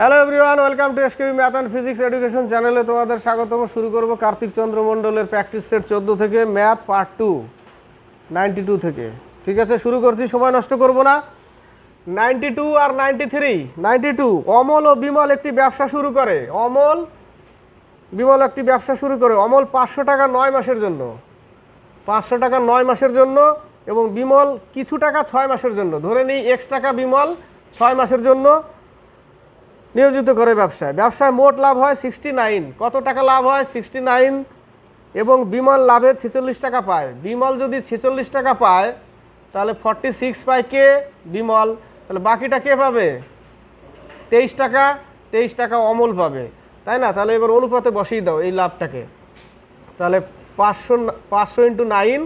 Hello everyone welcome to SKB math and physics education চ্যানেলে তোমাদের স্বাগতম। শুরু করব কার্তিক চন্দ্র মণ্ডলের প্র্যাকটিস সেট চোদ্দ থেকে math part two ninety two থেকে। ঠিক আছে, শুরু করছি, সময় নষ্ট করব না। নাইনটি টু আর ninety three ninety two Amal ও বিমল একটি ব্যবসা শুরু করে। অমল, বিমল একটি ব্যবসা শুরু করে। অমল পাঁচশো টাকা নয় মাসের জন্য। পাঁচশো টাকা নয় মাসের জন্য এবং বিমল কিছু টাকা ছয় মাসের জন্য। ধরে নিই এক্স টাকা বিমল ছয় মাসের জন্য। নিয়োজিত করে ব্যবসায়। ব্যবসায় মোট লাভ হয় সিক্সটি নাইন কত টাকা লাভ হয়? সিক্সটি নাইন এবং বিমল লাভের ছেচল্লিশ টাকা পায়। বিমল যদি ছেচল্লিশ টাকা পায়, তাহলে ফর্টি সিক্স পায় কে? বিমল। তাহলে বাকিটা কে পাবে? তেইশ টাকা। তেইশ টাকা অমল পাবে। তাই না? তাহলে এবার অনুপাতে বসিয়ে দাও এই লাভটাকে। তাহলে পাঁচশো পাঁচশো into nine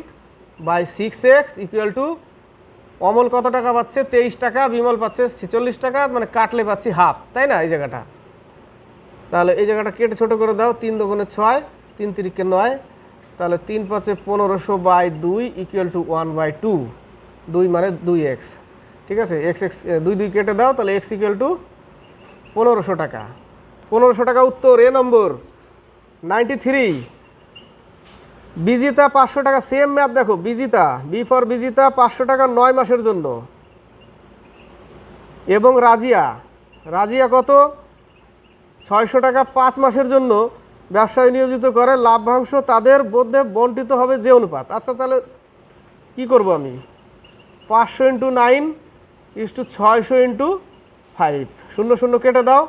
by six x equal to Amal কত টাকা পাচ্ছে? তেইশ টাকা, বিমল পাচ্ছে ছেচল্লিশ টাকা মানে কাটলে পাচ্ছি হাফ, তাই না এই জায়গাটা? তাহলে এই জায়গাটা কেটে ছোট করে দাও, তিন দোকানে ছয়, তিন তিরিকে নয়, তাহলে তিন পাঁচে পনেরোশো বাই দুই equal to one by two দুই মানে দুই এক্স ঠিক আছে? এক্স এক্স দুই দুই কেটে দাও, তাহলে এক্স ইকুয়াল টু পনেরোশো টাকা। পনেরোশো টাকা উত্তর, এ নম্বর নাইনটি থ্রি বিজিতা পাঁচশো টাকা সেম ম্যাথ দেখো, বিজিতা বি ফর বিজিতা পাঁচশো টাকা নয় মাসের জন্য। এবং রাজিয়া রাজিয়া কত? ছয়শো টাকা পাঁচ মাসের জন্য ব্যবসায় নিয়োজিত করে, লাভ্যাংশ তাদের মধ্যে বন্টিত হবে যে অনুপাত। আচ্ছা তাহলে কি করব আমি? পাঁচশো ইন্টু নাইন ইস টু ছয়শো ইন্টু ফাইভ শূন্য শূন্য কেটে দাও।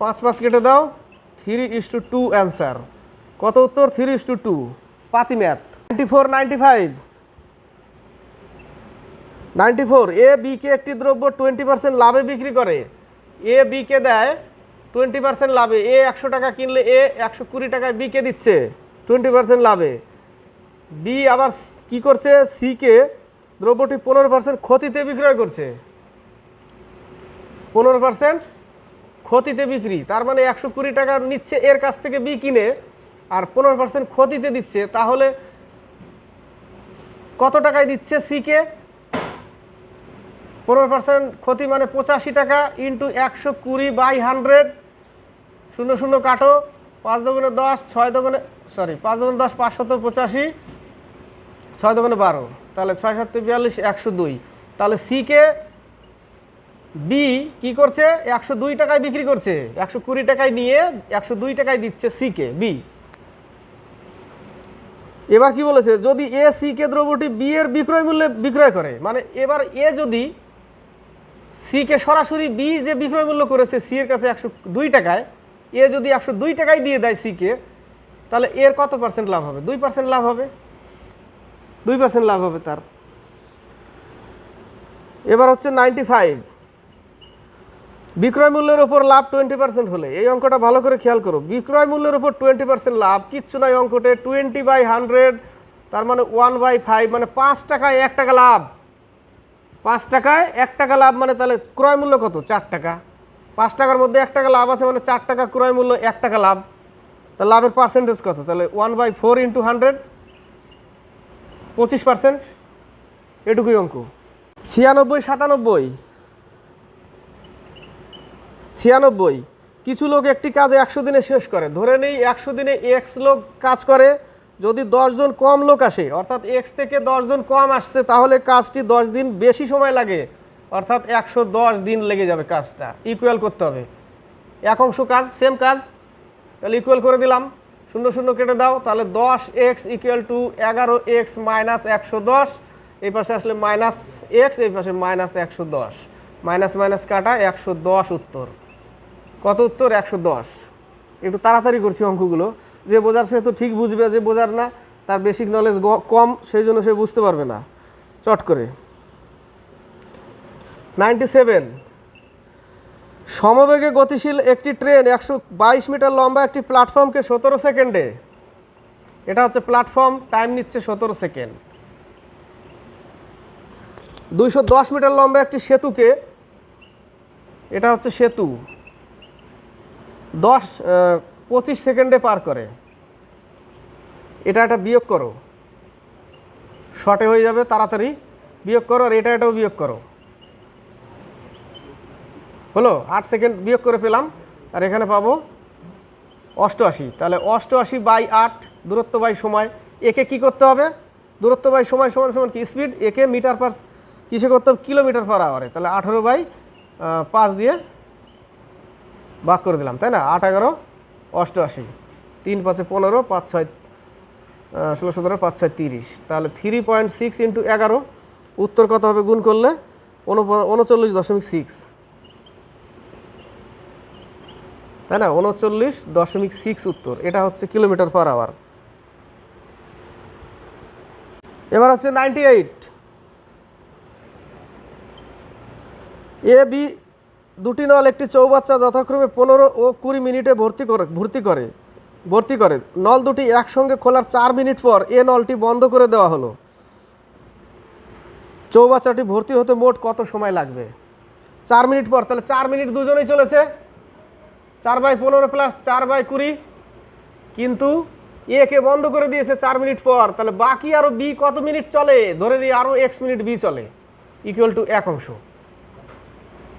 পাঁচ পাঁচ কেটে দাও। Three is two two answer কত উত্তর? থ্রি টু টু পাতি math. Ninety four ninety five ninety four A বিকে একটি দ্রব্য টোয়েন্টি পার্সেন্ট লাভে বিক্রি করে। এ বিকে দেয় টোয়েন্টি পার্সেন্ট লাভে। এ একশো টাকা কিনলে এ একশো কুড়ি টাকায় বিকে দিচ্ছে টোয়েন্টি পার্সেন্ট লাভে। বি আবার কি করছে? সিকে দ্রব্যটি পনেরো পার্সেন্ট ক্ষতিতে বিক্রয় করছে। পনেরো পার্সেন্ট ক্ষতিতে বিক্রি। তার মানে একশো কুড়ি টাকা নিচ্ছে, এর কাছ থেকে বি কিনে আর পনেরো পার্সেন্ট ক্ষতিতে দিচ্ছে, তাহলে কত টাকায় দিচ্ছে সিকে পনেরো পার্সেন্ট ক্ষতি মানে পঁচাশি টাকা ইন্টু একশো কুড়ি বাই হান্ড্রেড শূন্য শূন্য কাটো, পাঁচ দোকানে দশ, ছয় দোকানে সরি পাঁচ দোকানে দশ পাঁচশত পঁচাশি, ছয় দোকানে বারো। তাহলে ছয় সাত বিয়াল্লিশ, একশো দুই। তাহলে সিকে বি কি করছে? একশো দুই টাকায় বিক্রি করছে। একশো কুড়ি টাকায় নিয়ে একশো দুই টাকায় দিচ্ছে সিকে বি এবার কি বলেছে? যদি এ, সি, কে দ্রব্যটি বি এর বিক্রয় মূল্যে বিক্রয় করে মানে এবার এ যদি সি কে সরাসরি বি যে বিক্রয় মূল্য করেছে, সি এর কাছে একশো দুই টাকায়, এ যদি একশো দুই টাকায় দিয়ে দেয় সি কে, তাহলে এর কত পার্সেন্ট লাভ হবে? দুই পার্সেন্ট লাভ হবে। দুই পার্সেন্ট লাভ হবে তার। এবার হচ্ছে নাইনটি ফাইভ বিক্রয় মূল্যের ওপর লাভ টোয়েন্টি পার্সেন্ট হলে, এই অঙ্কটা ভালো করে খেয়াল করো। বিক্রয় মূল্যের ওপর টোয়েন্টি পার্সেন্ট লাভ, কিচ্ছু নাই অঙ্কটে টোয়েন্টি বাই হান্ড্রেড তার মানে ওয়ান বাই ফাইভ মানে পাঁচ টাকায় এক টাকা লাভ। পাঁচ টাকায় এক টাকা লাভ মানে তাহলে ক্রয় মূল্য কত? চার টাকা। পাঁচ টাকার মধ্যে এক টাকা লাভ আছে মানে চার টাকা ক্রয় মূল্য, এক টাকা লাভ। তাহলে লাভের পার্সেন্টেজ কত? তাহলে one by four into hundred পঁচিশ পার্সেন্ট এটুকুই অঙ্ক। ছিয়ানব্বই, সাতানব্বই ছিয়ানব্বই। কিছু লোক একটি কাজ একশো দিনে শেষ করে। ধরে নেই একশো দিনে এক্স লোক কাজ করে। যদি জন কম লোক আসে, অর্থাৎ এক্স থেকে জন কম আসছে, তাহলে কাজটি দশ দিন বেশি সময় লাগে। অর্থাৎ একশো দশ দিন লেগে যাবে কাজটা। ইকুয়াল করতে হবে। এক অংশ কাজ সেম কাজ। তাহলে ইকুয়াল করে দিলাম। শূন্য শূন্য কেটে দাও। তাহলে দশ এক্স ইকুয়াল টু এগারো এক্স মাইনাস একশো দশ। এই পাশে আসলে মাইনাস এক্স এই পাশে মাইনাস একশো দশ। মাইনাস মাইনাস কাটা, একশো দশ উত্তর। কত উত্তর? একশো দশ। একটু তাড়াতাড়ি করছি অঙ্কগুলো। যে বোঝার সে তো ঠিক বুঝবে, যে বোঝার না, তার বেসিক নলেজ কম, সেই জন্য সে বুঝতে পারবে না। চট করে। নাইনটি সেভেন সমবেগে গতিশীল একটি ট্রেন একশো বাইশ মিটার লম্বা একটি প্ল্যাটফর্মকে সতেরো সেকেন্ডে এটা হচ্ছে প্ল্যাটফর্ম টাইম নিচ্ছে সতেরো সেকেন্ড দুইশো দশ মিটার লম্বা একটি সেতুকে, এটা হচ্ছে সেতু। দশ পঁচিশ সেকেন্ডে পার করে। এটা একটা বিয়োগ করো। শর্টে হয়ে যাবে, তাড়াতাড়ি বিয়োগ করো, আর এটা এটাও বিয়োগ করো। হলো? আট সেকেন্ড বিয়োগ করে পেলাম, আর এখানে পাবো অষ্টআশি। তাহলে অষ্টআশি বাই আট, দূরত্ব বাই সময়। একে কি করতে হবে? দূরত্ব বাই সময় সমান সমান কি? স্পিড। একে মিটার পার, কিসে করতে হবে? কিলোমিটার পার আওয়ারে। তাহলে আঠেরো বাই পাঁচ দিয়ে ভাগ করে দিলাম, তাই না? আট, এগারো, অষ্টআশি। তিন, পাঁচে পনেরো, পাঁচ, ছয় ষোলো, সতেরো, পাঁচ, ছয়, তিরিশ। তাহলে থ্রি পয়েন্ট সিক্স ইন্টু এগারো, উত্তর কত হবে গুণ করলে? উনচল্লিশ দশমিক সিক্স তাই না? উনচল্লিশ দশমিক সিক্স উত্তর। এটা হচ্ছে কিলোমিটার পার আওয়ার এবার হচ্ছে নাইনটি এইট এ বি দুটি নল, একটি চৌবাচ্চা যথাক্রমে পনেরো ও কুড়ি মিনিটে ভর্তি করে ভর্তি করে ভর্তি করে। নল দুটি একসঙ্গে খোলার চার মিনিট পর এ নলটি বন্ধ করে দেওয়া হলো। চৌবাচ্চাটি ভর্তি হতে মোট কত সময় লাগবে? চার মিনিট পর, তাহলে চার মিনিট দুজনেই চলেছে। চার বাই পনেরো প্লাস চার বাই কুড়ি। কিন্তু এ কে বন্ধ করে দিয়েছে চার মিনিট পর, তাহলে বাকি আরও বি কত মিনিট চলে? ধরে নিই আরও এক্স মিনিট বি চলে। ইকুয়াল টু এক অংশ।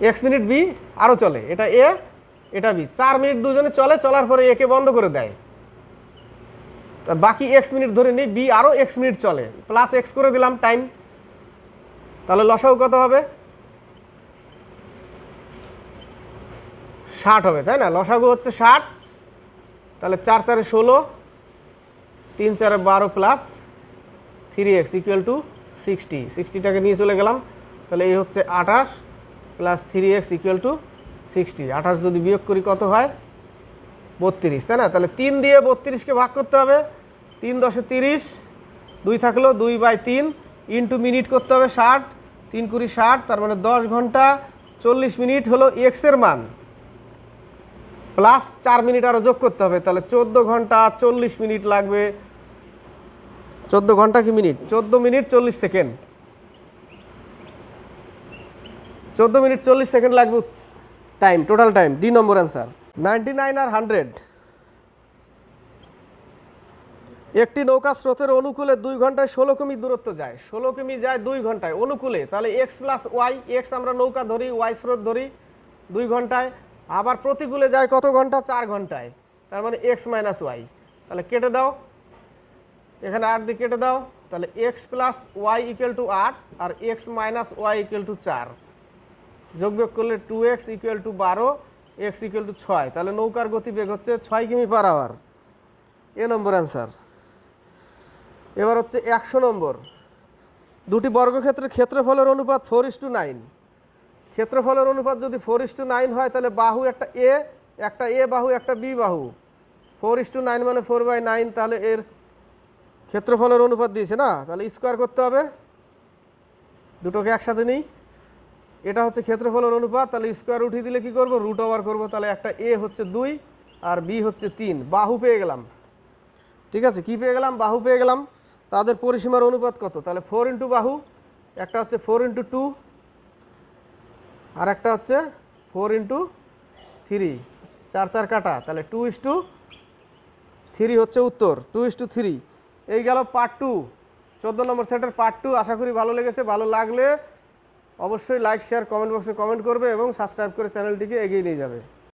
এক্স মিনিট বি আরও চলে। এটা এ এটা বি চার মিনিট দুজনে চলে, চলার পরে একে বন্ধ করে দেয়। বাকি এক্স মিনিট ধরে নিই বি আরও এক্স মিনিট চলে। প্লাস এক্স করে দিলাম টাইম তাহলে লসাও কত হবে? ষাট হবে, তাই না? লসাগু হচ্ছে ষাট। তাহলে চার চারে ষোলো, তিন চারে বারো plus three x equal to sixty সিক্সটিটাকে নিয়ে চলে গেলাম। তাহলে এই হচ্ছে আঠাশ। Plus three x equal to sixty আঠাশ যদি বিয়োগ করি কত হয়? বত্রিশ, তাই না? তাহলে তিন দিয়ে বত্রিশকে ভাগ করতে হবে। তিন দশে তিরিশ, দুই থাকল দুই বাই তিন ইন্টু মিনিট করতে হবে ষাট, তিন কুড়ি ষাট, তার মানে দশ ঘণ্টা চল্লিশ মিনিট হলো এক্সের মান। প্লাস চার মিনিট আরও যোগ করতে হবে, তাহলে চোদ্দ ঘণ্টা চল্লিশ মিনিট লাগবে। চোদ্দ ঘণ্টা কি মিনিট? চোদ্দ মিনিট চল্লিশ সেকেন্ড। চোদ্দ মিনিট চল্লিশ সেকেন্ড লাগবে time total time D number answer ninety nine আর হান্ড্রেড একটি নৌকা স্রোতের অনুকূলে দুই ঘন্টায় ষোলো কিমি দূরত্ব যায়। ষোলো কিমি যায় দুই ঘন্টায় অনুকূলে। তাহলে এক্স প্লাস ওয়াই এক্স আমরা নৌকা ধরি ওয়াই স্রোত ধরি দুই ঘন্টায়। আবার প্রতিকূলে যায় কত ঘণ্টা? চার ঘন্টায়। তার মানে এক্স মাইনাস ওয়াই তাহলে কেটে দাও। এখানে আট দিয়ে কেটে দাও। তাহলে x plus y equal to আট আর x minus y equal to চার। যোগ বিয়োগ করলে টু এক্স ইকুয়াল টু বারো এক্স ইকুয়াল টু ছয়। তাহলে নৌকার গতিবেগ হচ্ছে ছয় কিমি পার আওয়ার এ নম্বর অ্যান্সার এবার হচ্ছে একশো নম্বর। দুটি বর্গক্ষেত্রের ক্ষেত্রফলের অনুপাত ফোর ইস টু নাইন ক্ষেত্রফলের অনুপাত যদি ফোর ইস টু নাইন হয়, তাহলে বাহু একটা এ একটা এ বাহু, একটা বি বাহু। ফোর ইস টু নাইন মানে ফোর বাই নাইন তাহলে এর ক্ষেত্রফলের অনুপাত দিয়েছে না? তাহলে স্কোয়ার করতে হবে। দুটোকে একসাথে নিই। এটা হচ্ছে ক্ষেত্রফলের অনুপাত, তাহলে স্কোয়ার উঠিয়ে দিলে কি করব? রুট ওভার করব, তাহলে একটা এ হচ্ছে দুই আর বি হচ্ছে তিন। বাহু পেয়ে গেলাম। ঠিক আছে? কি পেয়ে গেলাম? বাহু পেয়ে গেলাম। তাদের পরিসীমার অনুপাত কত? তাহলে ফোর ইন্টু বাহু, একটা হচ্ছে ফোর ইন্টু টু আর একটা হচ্ছে ফোর ইন্টু থ্রি চার চার কাটা, তাহলে টু ইস টু থ্রি হচ্ছে উত্তর। টু ইস টু থ্রি এই গেল পার্ট টু চোদ্দ নম্বর সেটের পার্ট টু আশা করি ভালো লেগেছে। ভালো লাগলে অবশ্যই লাইক শেয়ার কমেন্ট বক্সে কমেন্ট করবে এবং সাবস্ক্রাইব করে চ্যানেলটিকে এগিয়ে নিয়ে যাবে।